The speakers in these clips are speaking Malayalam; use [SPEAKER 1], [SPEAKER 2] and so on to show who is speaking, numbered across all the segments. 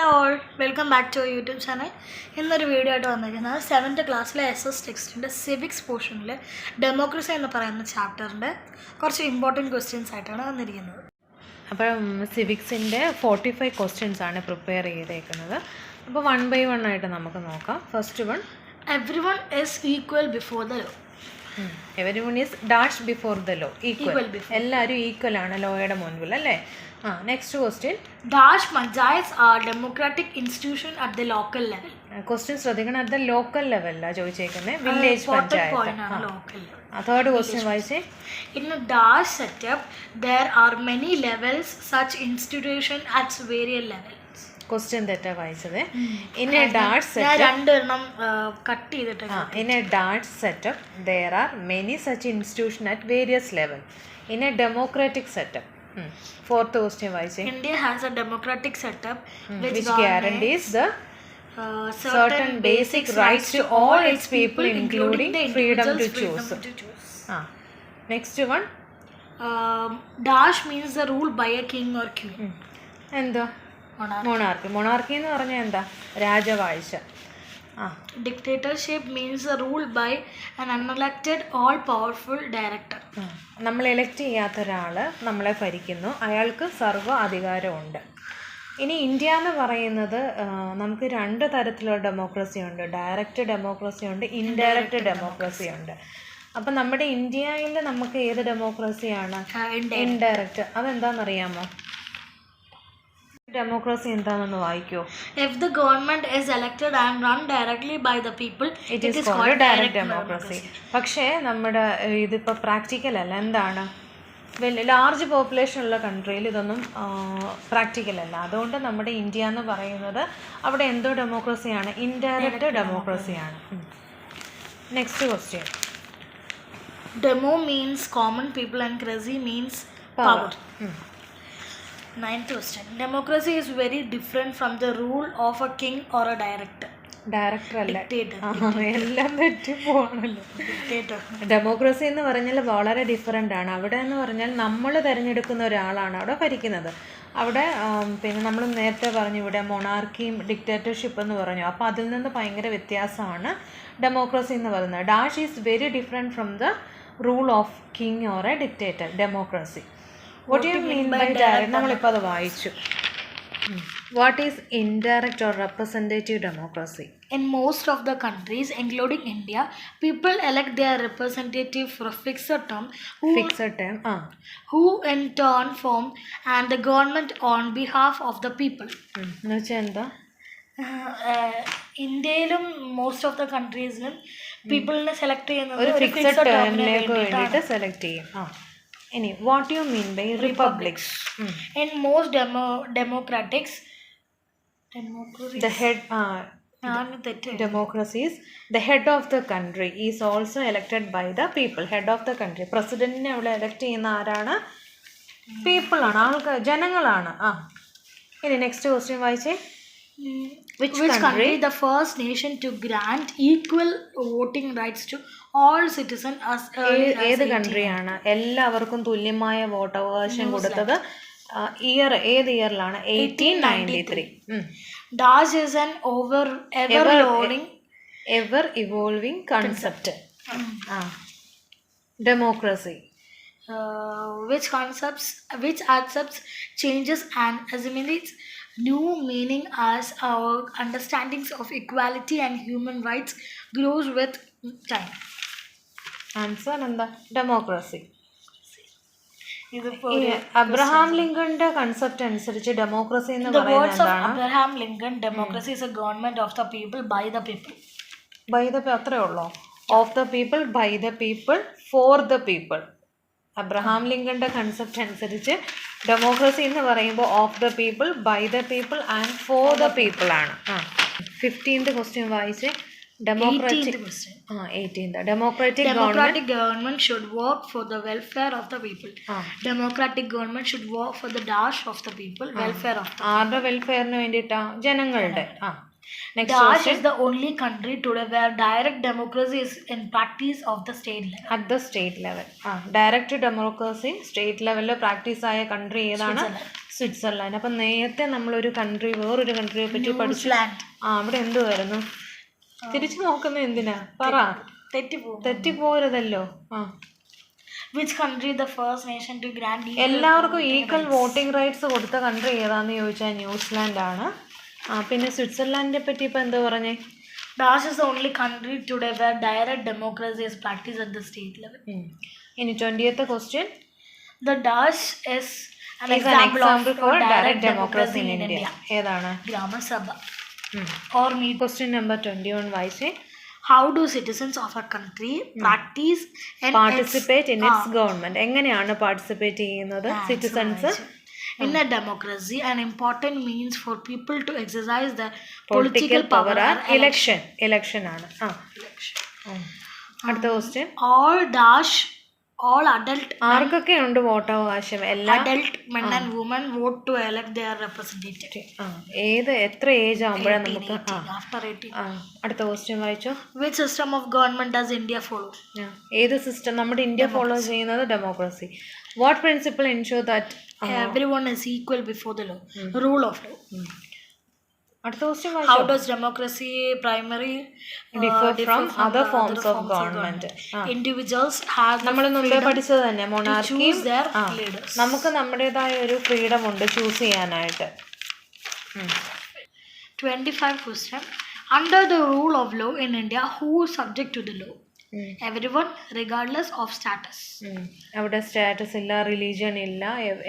[SPEAKER 1] Hello all welcome back to YouTube channel ഇന്നൊരു വീഡിയോ ആയിട്ട് വന്നിരിക്കുന്നത് സെവൻത്ത് ക്ലാസ്സിലെ എസ് എസ് ടെക്സ്റ്റിന്റെ സിവിക്സ് പോർഷനിൽ ഡെമോക്രസി എന്ന് പറയുന്ന ചാപ്റ്ററിന്റെ കുറച്ച് ഇമ്പോർട്ടന്റ് ക്വസ്റ്റ്യൻസ് ആയിട്ടാണ് വന്നിരിക്കുന്നത്.
[SPEAKER 2] അപ്പം സിവിക്സിന്റെ ഫോർട്ടി ഫൈവ് ക്വസ്റ്റ്യൻസ് ആണ് പ്രിപ്പയർ ചെയ്തേക്കുന്നത്. അപ്പോൾ വൺ ബൈ വൺ ആയിട്ട് നമുക്ക് നോക്കാം. First
[SPEAKER 1] one every one is equal before the
[SPEAKER 2] law every one is dash before the law.
[SPEAKER 1] Equal
[SPEAKER 2] എല്ലാവരും ഈക്വൽ ആണ് ലോയുടെ മുൻപിൽ അല്ലേ? ആ next question
[SPEAKER 1] dash panchayat are democratic institution at the local level
[SPEAKER 2] question ശ്രദ്ധിക്കണം അറ്റ് ദ ലോക്കൽ ലെവലിലാണ് ചോദിച്ചേക്കുന്നത് വില്ലേജ് പഞ്ചായത്ത്. തേർഡ് ക്വസ്റ്റ്യൻ വായിച്ചേ.
[SPEAKER 1] In dash setup there are many levels such institution at various level.
[SPEAKER 2] Question തെറ്റാ വായിച്ചത് ഇൻ എ ഡാഷ് സെറ്റപ്പ്
[SPEAKER 1] രണ്ടെണ്ണം കട്ട് ചെയ്തിട്ട്
[SPEAKER 2] Ah, a dart setup, there are many such institutions at various level. In a democratic setup, hmm. fourth question വായിച്ചേ
[SPEAKER 1] which guarantees,
[SPEAKER 2] guarantees the
[SPEAKER 1] uh,
[SPEAKER 2] certain basic rights to all its people, including freedom to choose.
[SPEAKER 1] freedom to choose.
[SPEAKER 2] ആ next one
[SPEAKER 1] Um, dash means the rule by a king or queen.
[SPEAKER 2] എന്താ. മൊണാർക്കി മൊണാർക്കി എന്ന് പറഞ്ഞാൽ എന്താ? രാജവാഴ്ച. ആ.
[SPEAKER 1] Means rule by rule unelected all powerful
[SPEAKER 2] director. നമ്മൾ എലക്ട് ചെയ്യാത്ത ഒരാൾ നമ്മളെ ഭരിക്കുന്നു. അയാൾക്ക് സർവ അധികാരമുണ്ട്. ഇനി ഇന്ത്യ എന്ന് പറയുന്നത് നമുക്ക് രണ്ട് തരത്തിലുള്ള ഡെമോക്രസി ഉണ്ട്. ഡയറക്റ്റ് ഡെമോക്രസി ഉണ്ട് ഇൻഡയറക്റ്റ് ഡെമോക്രസി ഉണ്ട്. അപ്പം നമ്മുടെ ഇന്ത്യയിൽ നമുക്ക് ഏത് ഡെമോക്രസിയാണ് ഇൻഡയറക്റ്റ് അതെന്താണെന്നറിയാമോ? ഡെമോക്രസി എന്താണെന്ന് വായിക്കോ?
[SPEAKER 1] If the government is elected and run directly by the people,
[SPEAKER 2] it is called direct democracy പക്ഷേ നമ്മുടെ ഇതിപ്പോൾ പ്രാക്ടിക്കൽ അല്ല. എന്താണ്? വലിയ ലാർജ് പോപ്പുലേഷൻ ഉള്ള കൺട്രിയിൽ ഇതൊന്നും പ്രാക്ടിക്കൽ അല്ല. അതുകൊണ്ട് നമ്മുടെ ഇന്ത്യ എന്ന് പറയുന്നത് അവിടെ എന്തോ ഡെമോക്രസിയാണ് indirect ഡെമോക്രസിയാണ് next question
[SPEAKER 1] demo means common people and cracy means power. Ninth question. Democracy is very different from the rule of a king or a director.
[SPEAKER 2] Director അല്ല? എല്ലാം തെറ്റി പോകണല്ലോ. ഡെമോക്രസി എന്ന് പറഞ്ഞാൽ വളരെ ഡിഫറെന്റ് ആണ്. അവിടെ എന്ന് പറഞ്ഞാൽ നമ്മൾ തിരഞ്ഞെടുക്കുന്ന ഒരാളാണ് അവിടെ ഭരിക്കുന്നത്. അവിടെ പിന്നെ നമ്മൾ നേരത്തെ പറഞ്ഞു ഇവിടെ മൊണാർക്കിയും ഡിക്റ്റേറ്റർഷിപ്പ് എന്ന് പറഞ്ഞു. അപ്പോൾ അതിൽ നിന്ന് ഭയങ്കര വ്യത്യാസമാണ് ഡെമോക്രസി എന്ന് പറയുന്നത്. Dash is very different from the rule of king or a dictator democracy what you mean by direct നമ്മളിപ്പോൾ അത് വായിച്ചു. What is indirect or representative democracy
[SPEAKER 1] In most of the countries, including India, people elect their representative for a fixed term who,
[SPEAKER 2] fixed time ആ.
[SPEAKER 1] who in turn form and the government on behalf of the people.
[SPEAKER 2] എന്ന് വെച്ചാൽ എന്താ?
[SPEAKER 1] ഇന്ത്യയിലും മോസ്റ്റ് ഓഫ് ദ കൺട്രീസിലും പീപ്പിളിനെ സെലക്ട് ചെയ്യുന്നത്
[SPEAKER 2] ഒരു
[SPEAKER 1] ഒരു
[SPEAKER 2] ഫിക്സഡ്
[SPEAKER 1] fixed term ന്
[SPEAKER 2] ടേമിലേക്ക്
[SPEAKER 1] വേണ്ടിയിട്ടാണ്.
[SPEAKER 2] വേണ്ടിയിട്ട് സെലക്ട് ചെയ്യും ആ. ഇനി what you mean by republics
[SPEAKER 1] in most demo democratics democracy the head
[SPEAKER 2] democracies the head of the country is also elected by the people head of the country പ്രസിഡന്റിനെ അവിടെ എലക്ട് ചെയ്യുന്ന ആരാണ്? പീപ്പിൾ ആണ് ആൾക്കാർ ജനങ്ങളാണ്. ആ. ഇനി നെക്സ്റ്റ് ക്വസ്റ്റ്യൻ വായിച്ചേ.
[SPEAKER 1] Which country the first nation to grant equal voting rights to
[SPEAKER 2] ഏ-
[SPEAKER 1] as
[SPEAKER 2] ഏത് കൺട്രിയാണ് എല്ലാവർക്കും തുല്യമായ വോട്ടവകാശം കൊടുത്തത് ഇയർ ഏത് ഇയറിലാണ് eighteen ninety three
[SPEAKER 1] Dash is an over ever-loading
[SPEAKER 2] ever evolving concept ആ democracy
[SPEAKER 1] uh, which concepts which accepts changes and assimilates new meaning as our understandings of equality and human rights grows with time.
[SPEAKER 2] Answer എന്താ? ഡെമോക്രസി
[SPEAKER 1] ഇതിപ്പോ
[SPEAKER 2] അബ്രഹാം ലിങ്കണിന്റെ കൺസെപ്റ്റ് അനുസരിച്ച് ഡെമോക്രസി എന്ന് പറയുന്നത് എന്താണ്?
[SPEAKER 1] Abraham Lincoln, democracy is a government of the people by the people.
[SPEAKER 2] By the അത്രേ ഉള്ളൂ? Of the people by the people for the people Abraham ലിങ്കണിന്റെ concept അനുസരിച്ച് ഡെമോക്രസി എന്ന് പറയുമ്പോൾ of the people by the people and for the people ആണ്. ആ. ഫിഫ്റ്റീൻത് ക്വസ്റ്റ്യൻ വായിച്ച്
[SPEAKER 1] 18th question.
[SPEAKER 2] ആ eighteenth democratic
[SPEAKER 1] Democratic government should work for the welfare of the people.
[SPEAKER 2] ആ
[SPEAKER 1] Democratic government should work for the dash of the people, welfare of the
[SPEAKER 2] ആരുടെ വെൽഫെയറിന് വേണ്ടിയിട്ടാ ജനങ്ങളുടെ ആ
[SPEAKER 1] Dash is the only country today where direct democracy is in practice of the state level.
[SPEAKER 2] At the state level ആ ഡയറക്റ്റ് ഡെമോക്രസി സ്റ്റേറ്റ് ലെവലിൽ പ്രാക്ടീസ് ആയ കൺട്രി ഏതാണ് സ്വിറ്റ്സർലാൻഡ് അപ്പം നേരത്തെ നമ്മളൊരു കൺട്രി വേറൊരു കൺട്രിയെ പറ്റി പഠിച്ചു ആ അവിടെ എന്തുവായിരുന്നു തിരിച്ചു നോക്കുന്ന എന്തിനാ പറ
[SPEAKER 1] തെറ്റിപ്പോകും
[SPEAKER 2] തെറ്റിപ്പോരുതല്ലോ ആ
[SPEAKER 1] which country the first nation to grant
[SPEAKER 2] എല്ലാവർക്കും ഈക്വൽ വോട്ടിംഗ് റൈറ്റ്സ് കൊടുത്ത കൺട്രി ഏതാന്ന് ചോദിച്ചാൽ ന്യൂസിലാൻഡ് ആണ് ആ പിന്നെ സ്വിറ്റ്സർലാൻഡിനെ പറ്റി ഇപ്പം എന്താ പറഞ്ഞേ
[SPEAKER 1] the only country today where direct democracy is practiced at the state level.
[SPEAKER 2] ഉം. ഇനി ട്വന്റിയത്തെ
[SPEAKER 1] question
[SPEAKER 2] for
[SPEAKER 1] direct,
[SPEAKER 2] direct
[SPEAKER 1] democracy
[SPEAKER 2] democracy in
[SPEAKER 1] in
[SPEAKER 2] India.
[SPEAKER 1] India.
[SPEAKER 2] ഏതാണ്
[SPEAKER 1] Sabha. Or meet.
[SPEAKER 2] question number 21 why say
[SPEAKER 1] How do citizens of a country practice and
[SPEAKER 2] participate in its government എങ്ങനെയാണ് പാർട്ടിസിപ്പേറ്റ് ചെയ്യുന്നത് citizens
[SPEAKER 1] in a democracy an important means for people to exercise their political power are
[SPEAKER 2] election. Election ആണ് ആ. അടുത്ത question
[SPEAKER 1] all dash all adult
[SPEAKER 2] ആർക്കൊക്കെ ഉണ്ട് വോട്ടവകാശം എല്ലാ
[SPEAKER 1] adult men and women vote to elect their representative
[SPEAKER 2] ഏത് എത്ര ഏജ് ആകുമ്പോഴാണ് നമുക്ക് ആ
[SPEAKER 1] after 18
[SPEAKER 2] ആ അടുത്ത ക്വസ്റ്റ്യൻ വായിച്ചോ
[SPEAKER 1] which system of government does india follow
[SPEAKER 2] ഏത് സിസ്റ്റം നമ്മുടെ ഇന്ത്യ ഫോളോ ചെയ്യുന്നത് democracy what principle ensure that
[SPEAKER 1] everyone is equal before the law rule of law
[SPEAKER 2] അടുത്ത ക്വസ്റ്റ്യൻ
[SPEAKER 1] how
[SPEAKER 2] വായിച്ചോ
[SPEAKER 1] does democracy primary uh,
[SPEAKER 2] Differ from
[SPEAKER 1] from
[SPEAKER 2] other
[SPEAKER 1] the
[SPEAKER 2] forms of government.
[SPEAKER 1] individuals have
[SPEAKER 2] നമ്മൾ മുമ്പേ പഠിച്ചത് തന്നെ
[SPEAKER 1] leaders
[SPEAKER 2] നമുക്ക് നമ്മുടേതായ ഒരു ഫ്രീഡം ഉണ്ട് ചൂസ് ചെയ്യാനായിട്ട് ഉം.
[SPEAKER 1] 25 question under the rule of law in india who is subject to the law
[SPEAKER 2] ഉം.
[SPEAKER 1] everyone regardless of status
[SPEAKER 2] ഉം. അവിടെ സ്റ്റാറ്റസ് ഇല്ല റിലീജിയൻ ഇല്ല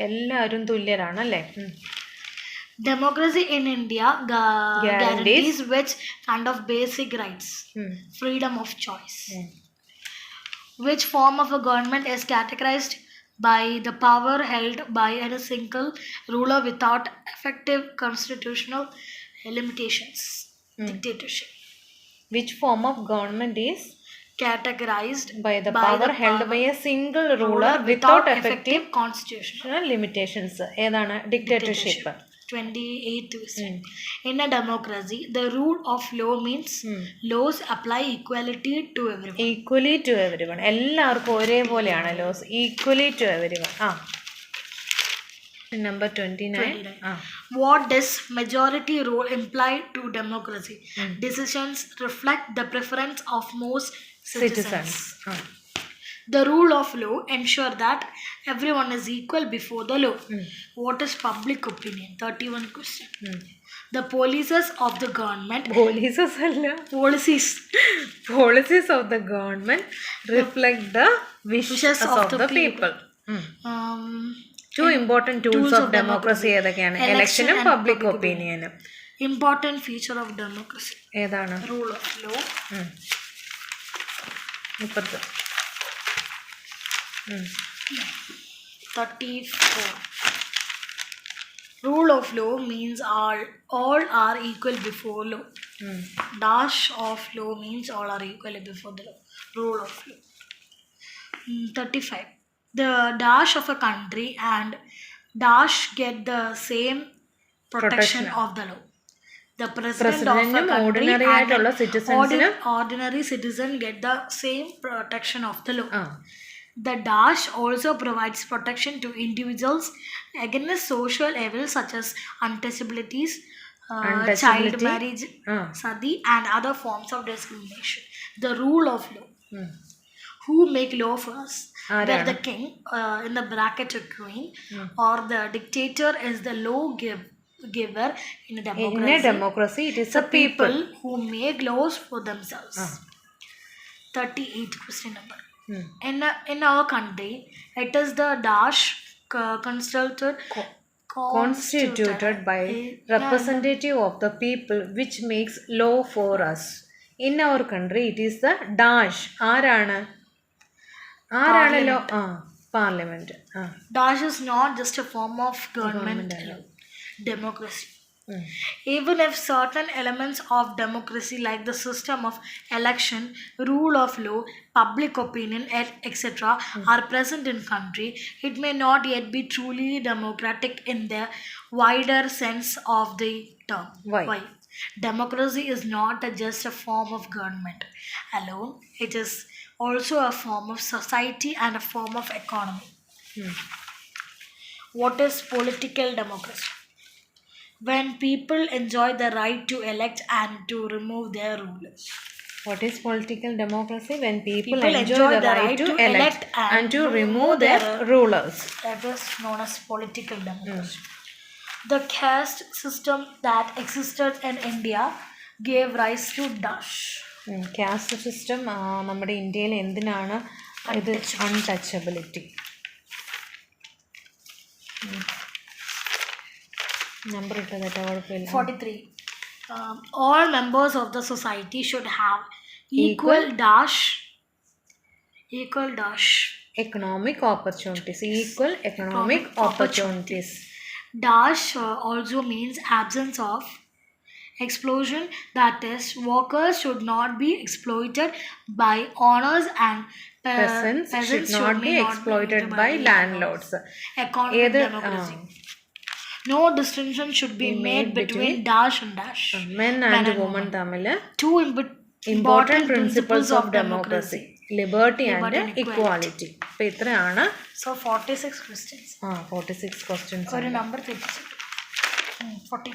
[SPEAKER 2] എല്ലാവരും തുല്യരാണ് അല്ലേ.
[SPEAKER 1] democracy in india ga-
[SPEAKER 2] Guarantees.
[SPEAKER 1] guarantees which kind of basic rights
[SPEAKER 2] ഉം.
[SPEAKER 1] freedom of choice
[SPEAKER 2] ഉം.
[SPEAKER 1] which form of a government is categorized by the power held by any single ruler without effective constitutional limitations dictatorship
[SPEAKER 2] Which form of government is
[SPEAKER 1] categorized
[SPEAKER 2] by the
[SPEAKER 1] By
[SPEAKER 2] power
[SPEAKER 1] the
[SPEAKER 2] held by a single ruler
[SPEAKER 1] without
[SPEAKER 2] without effective
[SPEAKER 1] effective constitutional
[SPEAKER 2] limitations ഏതാണ് dictatorship
[SPEAKER 1] 28th question. In a democracy, the rule of law means
[SPEAKER 2] Hmm.
[SPEAKER 1] laws apply equality to everyone.
[SPEAKER 2] Equally to everyone. One എല്ലാവർക്കും ഒരേപോലെയാണ് laws equally to every one ആ നമ്പർ ട്വന്റി നയൻ
[SPEAKER 1] 29.
[SPEAKER 2] ആ
[SPEAKER 1] What does majority rule imply to democracy?
[SPEAKER 2] Hmm.
[SPEAKER 1] Decisions reflect the preference of most citizens.
[SPEAKER 2] Citizens ആ
[SPEAKER 1] The rule of law ensure that everyone is equal before the law.
[SPEAKER 2] Mm.
[SPEAKER 1] What is public opinion? 31 question.
[SPEAKER 2] Mm.
[SPEAKER 1] The policies of the government,
[SPEAKER 2] Policies അല്ല
[SPEAKER 1] policies
[SPEAKER 2] Policies of the government reflect the
[SPEAKER 1] Wishes
[SPEAKER 2] wishes
[SPEAKER 1] of
[SPEAKER 2] of
[SPEAKER 1] the
[SPEAKER 2] people. people. Mm.
[SPEAKER 1] um,
[SPEAKER 2] two important
[SPEAKER 1] Tools
[SPEAKER 2] tools
[SPEAKER 1] of
[SPEAKER 2] democracy democracy ഏതൊക്കെയാണ്
[SPEAKER 1] Election
[SPEAKER 2] ഇലക്ഷനും
[SPEAKER 1] and
[SPEAKER 2] പബ്ലിക്
[SPEAKER 1] public
[SPEAKER 2] ഒപ്പീനിയനും
[SPEAKER 1] important feature of democracy.
[SPEAKER 2] ഏതാണ്
[SPEAKER 1] Rule of law.
[SPEAKER 2] ഉം. മുപ്പത്ത് ഉം.
[SPEAKER 1] 34. Rule of law means all all are equal before law.
[SPEAKER 2] Mm.
[SPEAKER 1] Dash of law means all are equal before the law. Rule of law. Mm, 35. The dash of a country and dash get the same protection,
[SPEAKER 2] Protection.
[SPEAKER 1] of the law. The president of a country and ordinary citizen get the same protection of the law.
[SPEAKER 2] ആ
[SPEAKER 1] The dash also provides protection to individuals against social evils such as untouchabilities, uh, child marriage, uh. and other forms of discrimination. The rule of law.
[SPEAKER 2] Mm.
[SPEAKER 1] Who make law for us?
[SPEAKER 2] Where
[SPEAKER 1] the king, uh, in the bracket, a queen, mm. or the dictator is the law giver in a democracy.
[SPEAKER 2] In a democracy, it is
[SPEAKER 1] the,
[SPEAKER 2] people,
[SPEAKER 1] people who make laws for themselves. Uh. 38 question number. In, in our country, it is the dash uh, constituted
[SPEAKER 2] Constituted by representative of the people which makes law for us. In our country, it is the dash. ആരാണ് ആരാണല്ലോ ആ പാർലമെന്റ് ആ
[SPEAKER 1] Dash is not just a form of government, Even if certain elements of democracy, like the system of election, rule of law, public opinion, et- etc., hmm. are present in country, it may not yet be truly democratic in the wider sense of the term.
[SPEAKER 2] Why? Why?
[SPEAKER 1] Democracy is not a- just a form of government alone. It is also a form of society and a form of economy.
[SPEAKER 2] ഉം.
[SPEAKER 1] What is political democracy? When people enjoy the right to elect and to remove their rulers.
[SPEAKER 2] What is political democracy? When people,
[SPEAKER 1] People
[SPEAKER 2] enjoy, enjoy, the, the right, right, to, elect, and, and, to remove their their, rulers.
[SPEAKER 1] That is known as political democracy. Mm. The caste system that existed in India gave rise to Dash.
[SPEAKER 2] Caste system നമ്മുടെ ഇന്ത്യയിൽ എന്തിനാണ് ഇത് അൺടച്ചബിലിറ്റി നമ്പർ ഇട്ടത് കേട്ടോ കുഴപ്പമില്ല
[SPEAKER 1] 43. Um, all members of the society should have equal dash. Equal dash.
[SPEAKER 2] Economic opportunities equal economic opportunities
[SPEAKER 1] Dash uh, also means absence of explosion. That is, workers should not be exploited by owners and uh,
[SPEAKER 2] Peasants should not be exploited by landlords.
[SPEAKER 1] Economic
[SPEAKER 2] ഏത്
[SPEAKER 1] democracy. No should be made between dash and dash
[SPEAKER 2] men and women തമ്മിൽ
[SPEAKER 1] two
[SPEAKER 2] important principles of democracy liberty and equality അപ്പം ഇത്രയാണ്.
[SPEAKER 1] സോ ഫോർട്ടി സിക്സ് ക്വസ്റ്റ്യൻസ്
[SPEAKER 2] ആ ഫോർട്ടി സിക്സ് ക്വസ്റ്റ്യൻസ്
[SPEAKER 1] ഒരു നമ്പർ തിരിച്ചു ഫോർട്ടി